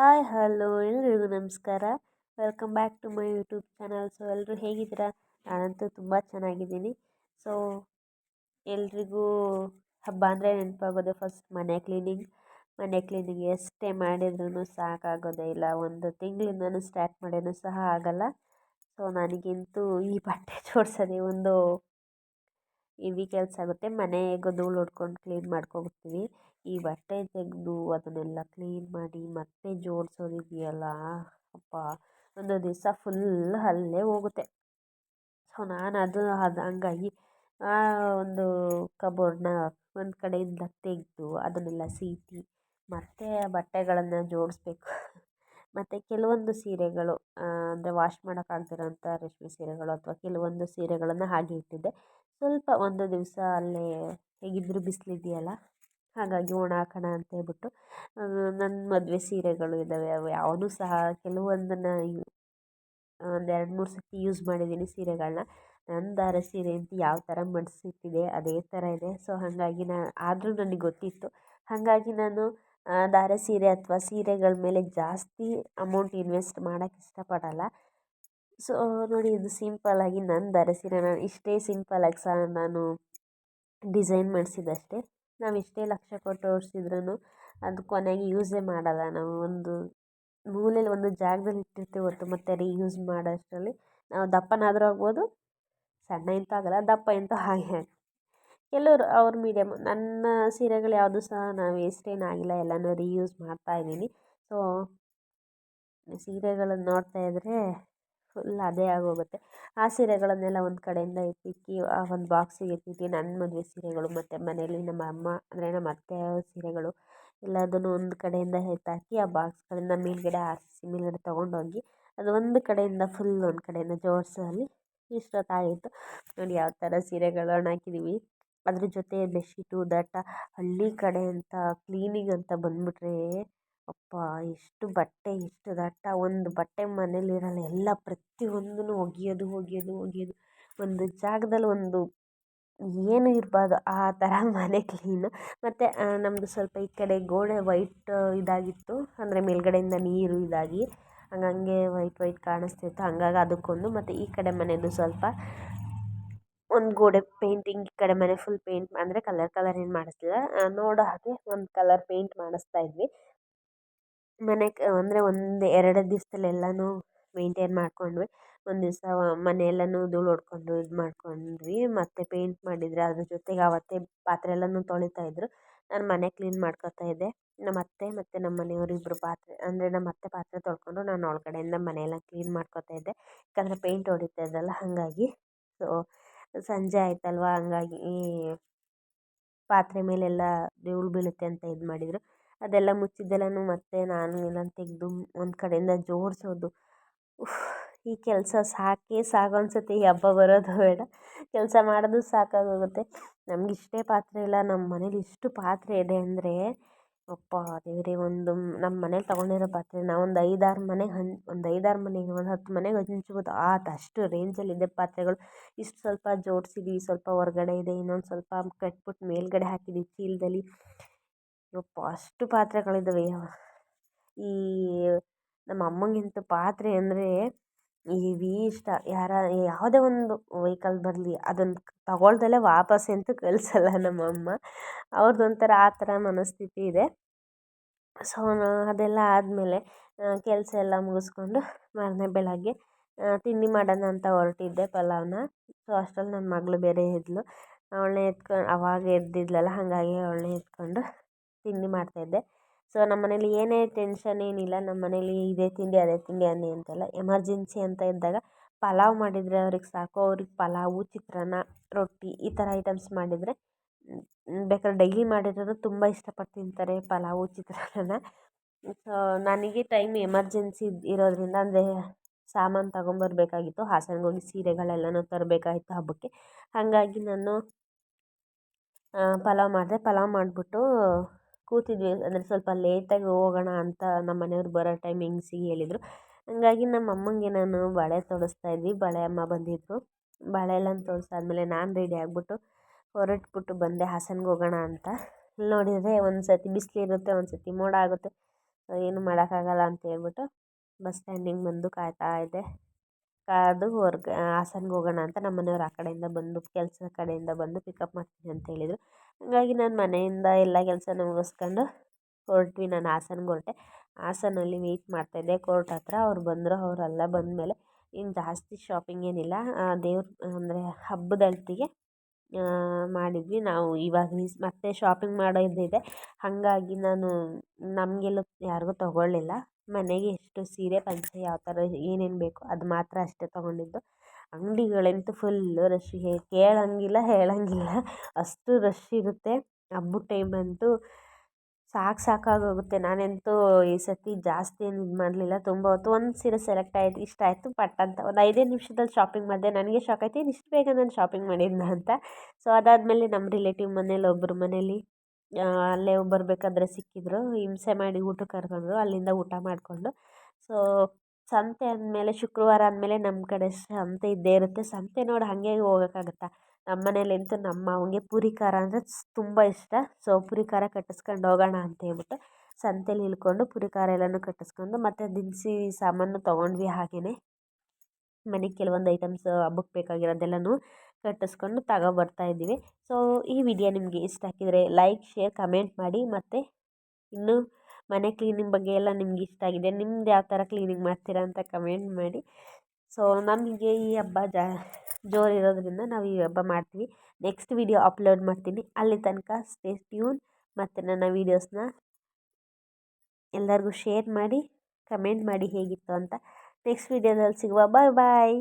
Hi hello ಎಲ್ರಿಗೂ ನಮಸ್ಕಾರ. Welcome back to my YouTube channel so ಎಲ್ಲರೂ ಹೇಗಿದ್ದೀರಾ? ನಾನಂತೂ ತುಂಬ ಚೆನ್ನಾಗಿದ್ದೀನಿ. ಸೊ ಎಲ್ರಿಗೂ ಹಬ್ಬ ಅಂದರೆ ನೆನಪಾಗೋದೆ ಫಸ್ಟ್ ಮನೆ ಕ್ಲೀನಿಂಗ್ ಮನೆ ಕ್ಲೀನಿಂಗ್ ಎಷ್ಟೇ ಮಾಡಿದ್ರೂ ಸಾಕಾಗೋದೇ ಇಲ್ಲ. ಒಂದು ತಿಂಗಳಿಂದನೂ ಸ್ಟಾರ್ಟ್ ಮಾಡಿದ್ರೂ ಸಹ ಆಗಲ್ಲ. ಸೊ ನನಗಂತೂ ಈ ಬಟ್ಟೆ ಜೋಡಿಸೋದೇ ಒಂದು ಇವಿ ಕೆಲಸ ಆಗುತ್ತೆ. ಮನೆಗೆ ಧೂಳು ಹೊಡ್ಕೊಂಡು ಕ್ಲೀನ್ ಮಾಡ್ಕೊಬಿಡ್ತೀವಿ ಈ ಬಟ್ಟೆ ತೆಗೆದು ಅದನ್ನೆಲ್ಲ ಕ್ಲೀನ್ ಮಾಡಿ ಮತ್ತೆ ಜೋಡಿಸೋದಿದೆಯಲ್ಲ ಅಪ್ಪ, ಒಂದು ದಿವಸ ಫುಲ್ ಅಲ್ಲೇ ಹೋಗುತ್ತೆ. ಸೊ ನಾನು ಅದು ಅದು ಹಂಗಾಗಿ, ಆ ಒಂದು ಕಬೋರ್ಡ್ನ ಒಂದು ಕಡೆಯಿಂದ ತೆಗೆದು ಅದನ್ನೆಲ್ಲ ಸೀಟಿ ಮತ್ತೆ ಬಟ್ಟೆಗಳನ್ನು ಜೋಡಿಸ್ಬೇಕು. ಮತ್ತು ಕೆಲವೊಂದು ಸೀರೆಗಳು ಅಂದರೆ ವಾಶ್ ಮಾಡೋಕ್ಕಾಗ್ದಿರೋಂಥ ರೇಷ್ಮೆ ಸೀರೆಗಳು ಅಥವಾ ಕೆಲವೊಂದು ಸೀರೆಗಳನ್ನು ಹಾಗೆ ಇಟ್ಟಿದ್ದೆ. ಸ್ವಲ್ಪ ಒಂದು ದಿವಸ ಅಲ್ಲೇ ಹೇಗಿದ್ದರೂ ಬಿಸಿಲಿದೆಯಲ್ಲ, ಹಾಗಾಗಿ ಒಣ ಹಾಕೋಣ ಅಂತ ಹೇಳ್ಬಿಟ್ಟು ನನ್ನ ಮದುವೆ ಸೀರೆಗಳು ಇದ್ದಾವೆ ಅವು ಯಾವುದು ಸಹ ಕೆಲವೊಂದನ್ನು ಒಂದು ಎರಡು ಮೂರು ಸರ್ತಿ ಯೂಸ್ ಮಾಡಿದ್ದೀನಿ ಸೀರೆಗಳನ್ನ ನನ್ನ ದಾರ ಸೀರೆ ಅಂತ ಯಾವ ಥರ ಮಡಿಸಿಟ್ಟಿದೆ, ಅದೇ ಥರ ಇದೆ. ಸೊ ಹಾಗಾಗಿ ನಾನು ಆದರೂ ನನಗೆ ಗೊತ್ತಿತ್ತು. ಹಾಗಾಗಿ ನಾನು ಧಾರೆ ಸೀರೆ ಅಥವಾ ಸೀರೆಗಳ ಮೇಲೆ ಜಾಸ್ತಿ ಅಮೌಂಟ್ ಇನ್ವೆಸ್ಟ್ ಮಾಡೋಕ್ಕೆ ಇಷ್ಟಪಡಲ್ಲ. ಸೊ ನೋಡಿ ಇದು ಸಿಂಪಲ್ಲಾಗಿ ನನ್ನ ಧಾರೆ ಸೀರೆ, ನಾನು ಇಷ್ಟೇ ಸಿಂಪಲ್ಲಾಗಿ ಸಹ ನಾನು ಡಿಸೈನ್ ಮಾಡಿಸಿದ್ದಷ್ಟೇ ನಾವು ಎಷ್ಟೇ ಲಕ್ಷ ಕೊಟ್ಟು ಓಡಿಸಿದ್ರೂ ಅದು ಕೊನೆಗೆ ಯೂಸೇ ಮಾಡಲ್ಲ. ನಾವು ಒಂದು ಮೂಲೆಯಲ್ಲಿ ಒಂದು ಜಾಗದಲ್ಲಿ ಇಟ್ಟಿರ್ತೀವಿ ಹೊರ್ತು ಮತ್ತೆ ರೀಯೂಸ್ ಯೂಸ್ ಅಷ್ಟರಲ್ಲಿ. ನಾವು ದಪ್ಪನಾದರೂ ಆಗ್ಬೋದು, ಸಣ್ಣ ಎಂತೂ ಆಗಲ್ಲ, ದಪ್ಪ ಅಂತೂ ಹಾಗೆ. ಕೆಲವರು ಅವ್ರ ಮೀಡಿಯಮ್ ನನ್ನ ಸೀರೆಗಳು ಯಾವುದು ಸಹ ನಾವು ವೇಸ್ಟೇನು ಆಗಿಲ್ಲ, ಎಲ್ಲನೂ ರೀಯೂಸ್ ಮಾಡ್ತಾಯಿದ್ದೀನಿ ಸೊ ಸೀರೆಗಳನ್ನು ನೋಡ್ತಾ ಇದ್ದರೆ ಫುಲ್ ಅದೇ ಆಗೋಗುತ್ತೆ. ಆ ಸೀರೆಗಳನ್ನೆಲ್ಲ ಒಂದು ಕಡೆಯಿಂದ ಎತ್ತಿಕ್ಕಿ ಆ ಒಂದು ಬಾಕ್ಸಿಗೆ ಎತ್ತಿಕ್ಕಿ ನನ್ನ ಮದುವೆ ಸೀರೆಗಳು ಮತ್ತು ಮನೆಯಲ್ಲಿ ನಮ್ಮ ಅಮ್ಮ, ಅಂದರೆ ನಮ್ಮ ಅತ್ತೆ ಸೀರೆಗಳು ಎಲ್ಲದನ್ನು ಒಂದು ಕಡೆಯಿಂದ ಎತ್ತಾಕಿ, ಆ ಬಾಕ್ಸ್ಗಳನ್ನು ಮೇಲ್ಗಡೆ ಹಾರಿಸಿ, ಮೇಲ್ಗಡೆ ತೊಗೊಂಡೋಗಿ, ಅದು ಒಂದು ಕಡೆಯಿಂದ ಫುಲ್ ಒಂದು ಕಡೆಯಿಂದ ಜೋಡಿಸೋಲ್ಲಿ ಇಷ್ಟೊತ್ತಾಗಿತ್ತು ನೋಡಿ ಯಾವ ಥರ ಸೀರೆಗಳನ್ನು ಹಾಕಿದ್ದೀವಿ ಅದ್ರ ಜೊತೆ ಬೆಡ್ಶೀಟು, ದಟ್ಟ ಹಳ್ಳಿ ಕಡೆ ಅಂತ ಕ್ಲೀನಿಂಗ್ ಅಂತ ಬಂದುಬಿಟ್ರೆ, ಅಪ್ಪ ಎಷ್ಟು ಬಟ್ಟೆ, ಎಷ್ಟು ದಟ್ಟ ಒಂದು ಬಟ್ಟೆ ಮನೇಲಿರಲ್ಲ, ಎಲ್ಲ ಪ್ರತಿಯೊಂದನ್ನು ಒಗೆಯೋದು ಒಗೆಯೋದು ಒಗೆಯೋದು. ಒಂದು ಜಾಗದಲ್ಲಿ ಒಂದು ಏನು ಇರಬಾರ್ದು, ಆ ಥರ ಮನೆ ಕ್ಲೀನು. ಮತ್ತು ನಮ್ಮದು ಸ್ವಲ್ಪ ಈ ಕಡೆ ಗೋಡೆ ವೈಟ್ ಇದಾಗಿತ್ತು. ಅಂದರೆ ಮೇಲುಗಡೆಯಿಂದ ನೀರು ಇದಾಗಿ, ಹಂಗಂಗೆ ವೈಟ್ ವೈಟ್ ಕಾಣಿಸ್ತಿತ್ತು. ಹಂಗಾಗಿ ಅದಕ್ಕೊಂದು, ಮತ್ತು ಈ ಕಡೆ ಮನೆಯದು ಸ್ವಲ್ಪ ಒಂದು ಗೋಡೆ ಪೇಂಟಿಂಗ್ ಈ ಕಡೆ ಮನೆ ಫುಲ್ ಪೇಂಟ್ ಅಂದರೆ ಕಲರ್ ಕಲರ್ ಏನು ಮಾಡಿಸ್ಲಿಲ್ಲ. ನೋಡೋ ಹಾಗೆ ಒಂದು ಕಲರ್ ಪೇಂಟ್ ಮಾಡಿಸ್ತಾ ಇದ್ವಿ. ಮನೆ ಅಂದರೆ ಒಂದು ಎರಡು ದಿವ್ಸದಲ್ಲಿ ಎಲ್ಲನೂ ಮೇಂಟೇನ್ ಮಾಡ್ಕೊಂಡ್ವಿ. ಒಂದು ದಿವಸ ಮನೆ ಎಲ್ಲನೂ ಧೂಳು ಹೊಡ್ಕೊಂಡು ಇದು ಮಾಡ್ಕೊಂಡ್ವಿ. ಮತ್ತು ಪೇಂಟ್ ಮಾಡಿದರೆ ಅದ್ರ ಜೊತೆಗೆ ಆವತ್ತೇ ಪಾತ್ರೆ ಎಲ್ಲನೂ ತೊಳಿತಾ ಇದ್ದರು ನಾನು ಮನೆ ಕ್ಲೀನ್ ಮಾಡ್ಕೊತಾ ಇದ್ದೆ. ನಮ್ಮ ಅತ್ತೆ ಮತ್ತು ನಮ್ಮ ಮನೆಯವರು ಇಬ್ಬರು ಪಾತ್ರೆ, ಅಂದರೆ ನಮ್ಮ ಅತ್ತೆ ಪಾತ್ರೆ ತೊಳ್ಕೊಂಡು ನಾನು ಒಳಗಡೆಯಿಂದ ಮನೆಯೆಲ್ಲ ಕ್ಲೀನ್ ಮಾಡ್ಕೊತಾ ಇದ್ದೆ. ಯಾಕಂದರೆ ಪೇಂಟ್ ಹೊಡಿತಾ ಇದ್ದಲ್ಲ, ಹಾಗಾಗಿ. ಸೊ ಸಂಜೆ ಆಯಿತಲ್ವ? ಹಂಗಾಗಿ ಪಾತ್ರೆ ಮೇಲೆಲ್ಲ ಧೂಳು ಬೀಳುತ್ತೆ ಅಂತ ಇದು ಮಾಡಿದರು. ಅದೆಲ್ಲ ಮುಚ್ಚಿದ್ದೆಲ್ಲನೂ ಮತ್ತೆ ನಾನು ಎಲ್ಲ ತೆಗೆದು ಒಂದು ಕಡೆಯಿಂದ ಜೋಡಿಸೋದು ಈ ಕೆಲಸ ಸಾಕೇ ಸಾಕು ಅನಿಸುತ್ತೆ. ಈ ಹಬ್ಬ ಬರೋದು ಬೇಡ. ಕೆಲಸ ಮಾಡೋದು ಸಾಕಾಗೋಗುತ್ತೆ. ನಮ್ಗೆ ಇಷ್ಟೇ ಪಾತ್ರೆ ಇಲ್ಲ. ನಮ್ಮ ಮನೇಲಿ ಇಷ್ಟು ಪಾತ್ರೆ ಇದೆ ಅಂದರೆ ಅಪ್ಪ ದೇವರೇ, ಒಂದು ನಮ್ಮ ಮನೇಲಿ ತಗೊಂಡಿರೋ ಪಾತ್ರೆ ನಾವು ಒಂದು ಐದಾರು ಮನೆಗೆ ಹಂಚ್ ಒಂದು ಐದಾರು ಮನೆಗೆ ಒಂದು ಹತ್ತು ಮನೆಗೆ ಹಂಚ್ಬೋದು. ಆತು ಅಷ್ಟು ರೇಂಜಲ್ಲಿದೆ ಪಾತ್ರೆಗಳು. ಇಷ್ಟು ಸ್ವಲ್ಪ ಜೋಡಿಸಿದ್ದೀವಿ ಸ್ವಲ್ಪ ಹೊರ್ಗಡೆ ಇದೆ, ಇನ್ನೊಂದು ಸ್ವಲ್ಪ ಕಟ್ಬಿಟ್ಟು ಮೇಲುಗಡೆ ಹಾಕಿದ್ದೀವಿ ಚೀಲದಲ್ಲಿ. ಯಪ್ಪ, ಅಷ್ಟು ಪಾತ್ರೆಗಳಿದ್ದಾವೆ ಈ ನಮ್ಮ ಅಮ್ಮಂಗಂತೂ ಪಾತ್ರೆ ಅಂದರೆ ಹೆವಿ ಇಷ್ಟ ಯಾರ, ಯಾವುದೇ ಒಂದು ವೆಹಿಕಲ್ ಬರಲಿ ಅದನ್ನು ತಗೊಳ್ದಲೇ ವಾಪಸ್ ಅಂತೂ ಕಳಿಸಲ್ಲ ನಮ್ಮಮ್ಮ. ಅವ್ರದ್ದು ಒಂಥರ ಆ ಥರ ಮನಸ್ಥಿತಿ ಇದೆ. ಸೊ ಅದೆಲ್ಲ ಆದಮೇಲೆ ಕೆಲಸ ಎಲ್ಲ ಮುಗಿಸ್ಕೊಂಡು ಮಾರನೇ ಬೆಳಗ್ಗೆ ತಿಂಡಿ ಮಾಡೋಣ ಅಂತ ಹೊರಟಿದ್ದೆ ಪಲಾವ್ನ. ಸೊ ಅಷ್ಟ್ರಲ್ಲಿ ನನ್ನ ಮಗಳು ಬೇರೆ ಇದ್ಲು. ಅವಳನ್ನೇ ಎತ್ಕೊಂಡು ಅವಾಗ ಎದ್ದಿದ್ಲಲ್ಲ, ಹಾಗಾಗಿ ಅವಳನ್ನೇ ಎತ್ಕೊಂಡು ತಿಂಡಿ ಮಾಡ್ತಾಯಿದ್ದೆ ಸೊ ನಮ್ಮ ಮನೇಲಿ ಏನೇ ಟೆನ್ಷನ್ ಏನಿಲ್ಲ, ನಮ್ಮ ಮನೇಲಿ ಇದೇ ತಿಂಡಿ, ಅದೇ ತಿಂಡಿ, ಅನ್ನಿ ಅಂತೆಲ್ಲ. ಎಮರ್ಜೆನ್ಸಿ ಅಂತ ಇದ್ದಾಗ ಪಲಾವ್ ಮಾಡಿದರೆ ಅವ್ರಿಗೆ ಸಾಕು. ಅವ್ರಿಗೆ ಪಲಾವು, ಚಿತ್ರಾನ್ನ, ರೊಟ್ಟಿ ಈ ಥರ ಐಟಮ್ಸ್ ಮಾಡಿದರೆ ಬೇಕಾದ್ರೆ ಡೈಲಿ ಮಾಡಿದ್ರೂ ತುಂಬ ಇಷ್ಟಪಟ್ಟು ತಿಂತಾರೆ ಪಲಾವು, ಚಿತ್ರಾನ್ನ. ಸೊ ನನಗೆ ಟೈಮ್ ಎಮರ್ಜೆನ್ಸಿ ಇರೋದರಿಂದ ಅಂದರೆ ಸಾಮಾನು ತೊಗೊಂಬರ್ಬೇಕಾಗಿತ್ತು. ಹಾಸನ್ಗೆ ಹೋಗಿ ಸೀರೆಗಳೆಲ್ಲನೂ ತರಬೇಕಾಗಿತ್ತು ಹಬ್ಬಕ್ಕೆ. ಹಾಗಾಗಿ ನಾನು ಪಲಾವ್ ಮಾಡಿದೆ. ಪಲಾವ್ ಮಾಡಿಬಿಟ್ಟು ಕೂತಿದ್ವಿ ಅಂದರೆ ಸ್ವಲ್ಪ ಲೇಟಾಗಿ ಹೋಗೋಣ ಅಂತ ನಮ್ಮ ಮನೆಯವ್ರು ಬರೋ ಟೈಮಿಂಗ್ಸಿಗೆ ಹೇಳಿದರು. ಹಾಗಾಗಿ ನಮ್ಮ ಅಮ್ಮಂಗೆ ನಾನು ಬಳೆ ತೊಡಿಸ್ತಾ ಇದ್ವಿ. ಬಳೆ ಅಮ್ಮ ಬಂದಿದ್ದರು ಬಳೆ ಎಲ್ಲ ತೊಡ್ಸಾದ್ಮೇಲೆ ನಾನು ರೆಡಿ ಆಗಿಬಿಟ್ಟು ಹೊರಟ್ಬಿಟ್ಟು ಬಂದೆ. ಹಾಸನ್ಗೆ ಹೋಗೋಣ ಅಂತ. ನೋಡಿದರೆ ಒಂದು ಸತಿ ಬಿಸಿಲಿರುತ್ತೆ ಒಂದು ಸತಿ ಮೋಡ ಆಗುತ್ತೆ. ಏನು ಮಾಡೋಕ್ಕಾಗಲ್ಲ ಅಂತ ಹೇಳ್ಬಿಟ್ಟು ಬಸ್ ಸ್ಟ್ಯಾಂಡಿಂಗ್ ಬಂದು ಕಾಯ್ತಾ ಇದ್ದೆ. ಕಾದು ಹೊರ್ಗೆ, ಹಾಸನ್ಗೆ ಹೋಗೋಣ ಅಂತ ನಮ್ಮ ಮನೆಯವ್ರು ಆ ಕಡೆಯಿಂದ ಬಂದು, ಕೆಲಸದ ಕಡೆಯಿಂದ ಬಂದು ಪಿಕಪ್ ಮಾಡ್ತೀನಿ ಅಂತ ಹೇಳಿದರು. ಹಾಗಾಗಿ ನಾನು ಮನೆಯಿಂದ ಎಲ್ಲ ಕೆಲಸನ ಮುಗಿಸ್ಕೊಂಡು ಹೊರಟ್ವಿ. ನಾನು ಹಾಸನ್ಗೆ ಹೊರಟೆ. ಹಾಸನಲ್ಲಿ ವೆಯ್ಟ್ ಮಾಡ್ತಾಯಿದ್ದೆ ಕೋರ್ಟ್ ಹತ್ರ ಅವ್ರು ಬಂದರು. ಅವರೆಲ್ಲ ಬಂದಮೇಲೆ ಇನ್ನು ಜಾಸ್ತಿ ಶಾಪಿಂಗ್ ಏನಿಲ್ಲ. ದೇವ್ರ, ಅಂದರೆ ಹಬ್ಬದ ಅಲ್ತಿಗೆ ಮಾಡಿದ್ವಿ. ನಾವು ಇವಾಗ ಮತ್ತೆ ಶಾಪಿಂಗ್ ಮಾಡೋದಿದೆ ಹಾಗಾಗಿ ನಾನು ನಮಗೆಲ್ಲ ಯಾರಿಗೂ ತೊಗೊಳ್ಳಿಲ್ಲ. ಮನೆಗೆ ಎಷ್ಟು ಸೀರೆ, ಪಂಚೆ ಯಾವ ಥರ ಏನೇನು ಬೇಕೋ ಅದು ಮಾತ್ರ ಅಷ್ಟೇ ತೊಗೊಂಡಿದ್ದು. ಅಂಗಡಿಗಳಂತೂ ಫುಲ್ಲು ರಶ್ ಕೇಳೋಂಗಿಲ್ಲ, ಹೇಳೋಂಗಿಲ್ಲ. ಅಷ್ಟು ರಶ್ ಇರುತ್ತೆ. ಹಬ್ಬದ ಟೈಮಂತೂ ಸಾಕು ಸಾಕಾಗೋಗುತ್ತೆ ನಾನಂತೂ ಈ ಸರ್ತಿ ಜಾಸ್ತಿ ಏನು ಇದು ಮಾಡಲಿಲ್ಲ. ತುಂಬ ಹೊತ್ತು ಒಂದು ಸೀರೆ ಸೆಲೆಕ್ಟ್ ಆಯಿತು, ಇಷ್ಟ ಆಯಿತು ಪಟ್ ಅಂತ ಒಂದು ಐದೇ ನಿಮಿಷದಲ್ಲಿ ಶಾಪಿಂಗ್ ಮಾಡಿದೆ. ನನಗೆ ಶಾಕ್ ಆಯ್ತು ಇಷ್ಟು ಬೇಗ ನಾನು ಶಾಪಿಂಗ್ ಮಾಡಿದ್ನ ಅಂತ. ಸೊ ಅದಾದಮೇಲೆ ನಮ್ಮ ರಿಲೇಟಿವ್ ಮನೇಲಿ ಒಬ್ಬರು ಮನೇಲಿ ಅಲ್ಲೇ ಬರಬೇಕಾದ್ರೆ ಸಿಕ್ಕಿದ್ರು. ಹಿಂಸೆ ಮಾಡಿ ಊಟಕ್ಕೆ ಕರ್ಕೊಂಡ್ರು. ಅಲ್ಲಿಂದ ಊಟ ಮಾಡಿಕೊಂಡು. ಸೊ ಸಂತೆ ಅಂದಮೇಲೆ ಶುಕ್ರವಾರ ಅಂದಮೇಲೆ ನಮ್ಮ ಕಡೆ ಸಂತೆ ಇದ್ದೇ ಇರುತ್ತೆ. ಸಂತೆ ನೋಡಿ ಹಾಗೆ ಹೋಗೋಕ್ಕಾಗುತ್ತಾ ನಮ್ಮ ಮನೇಲಂತೂ ನಮ್ಮ ಮಾವನಿಗೆ ಪೂರಿ ಖಾರ ಅಂದರೆ ತುಂಬ ಇಷ್ಟ. ಸೊ ಪೂರಿ ಖಾರ ಕಟ್ಟಿಸ್ಕೊಂಡು ಹೋಗೋಣ ಅಂತ ಹೇಳ್ಬಿಟ್ಟು ಸಂತೆಲಿ ಇಳ್ಕೊಂಡು ಪೂರಿ ಖಾರ ಎಲ್ಲನೂ ಕಟ್ಟಿಸ್ಕೊಂಡು ಮತ್ತು ದಿನಸಿ ಸಾಮಾನು ತೊಗೊಂಡ್ವಿ ಹಾಗೆಯೇ ಮನೆಗೆ ಕೆಲವೊಂದು ಐಟಮ್ಸ್ ಹಬ್ಬಕ್ಕೆ ಬೇಕಾಗಿರೋದೆಲ್ಲನೂ ಕಟ್ಟಿಸ್ಕೊಂಡು ತಗೋಬರ್ತಾ ಇದ್ದೀವಿ. ಸೊ ಈ ವಿಡಿಯೋ ನಿಮಗೆ ಇಷ್ಟ ಆಗಿದ್ರೆ ಲೈಕ್ ಶೇರ್ ಕಮೆಂಟ್ ಮಾಡಿ ಮತ್ತು ಇನ್ನೂ ಮನೆ ಕ್ಲೀನಿಂಗ್ ಬಗ್ಗೆ ಎಲ್ಲ ನಿಮ್ಗೆ ಇಷ್ಟ ಆಗಿದೆ, ನಿಮ್ದು ಯಾವ ಥರ ಕ್ಲೀನಿಂಗ್ ಮಾಡ್ತೀರಾ ಅಂತ ಕಮೆಂಟ್ ಮಾಡಿ. ಸೊ ನಮಗೆ ಈ ಹಬ್ಬ ಜಾ, ಜೋರು ಇರೋದ್ರಿಂದ ನಾವು ಈ ಹಬ್ಬ ಮಾಡ್ತೀವಿ. ನೆಕ್ಸ್ಟ್ ವಿಡಿಯೋ ಅಪ್ಲೋಡ್ ಮಾಡ್ತೀನಿ. ಅಲ್ಲಿ ತನಕ ಸ್ಟೇ ಟ್ಯೂನ್ ಮತ್ತು ನನ್ನ ವೀಡಿಯೋಸ್ನ ಎಲ್ಲರಿಗೂ ಶೇರ್ ಮಾಡಿ ಕಮೆಂಟ್ ಮಾಡಿ ಹೇಗಿತ್ತು ಅಂತ. ನೆಕ್ಸ್ಟ್ ವಿಡಿಯೋದಲ್ಲಿ ಸಿಗುವ. ಬಾಯ್ ಬಾಯ್